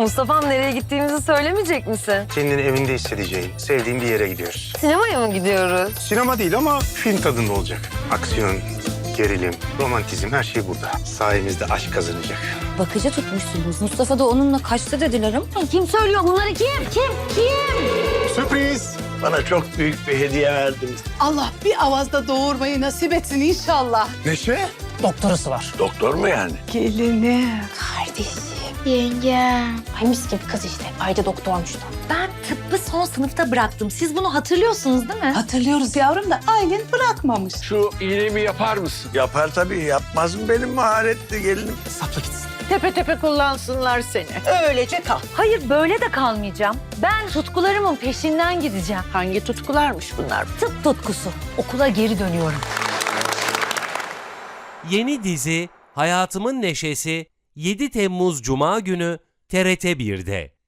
Mustafa'm nereye gittiğimizi söylemeyecek misin? Kendini evinde hissedeceğin, sevdiğin bir yere gidiyoruz. Sinemaya mı gidiyoruz? Sinema değil ama film tadında olacak. Aksiyon, gerilim, romantizm her şey burada. Sayemizde aşk kazanacak. Bakıcı tutmuşsunuz. Mustafa da onunla kaçtı dediler ama. Kim söylüyor bunları kim? Kim? Kim? Sürpriz! Bana çok büyük bir hediye verdin. Allah bir avazda doğurmayı nasip etsin inşallah. Neşe? Doktorası var. Doktor mu yani? Gelini. Kardeşim. Yengem. Ay mis gibi kız işte. Ayrıca doktormuş da. Ben tıbbı son sınıfta bıraktım. Siz bunu hatırlıyorsunuz değil mi? Hatırlıyoruz yavrum da ailen bırakmamış. Şu iğnemi yapar mısın? Yapar tabii. Yapmaz mı benim maharetli gelinim? Sapla gitsin. Tepe tepe kullansınlar seni. Öylece kal. Hayır böyle de kalmayacağım. Ben tutkularımın peşinden gideceğim. Hangi tutkularmış bunlar? Tıp tutkusu. Okula geri dönüyorum. Yeni dizi Hayatımın Neşesi 7 Temmuz Cuma günü TRT 1'de.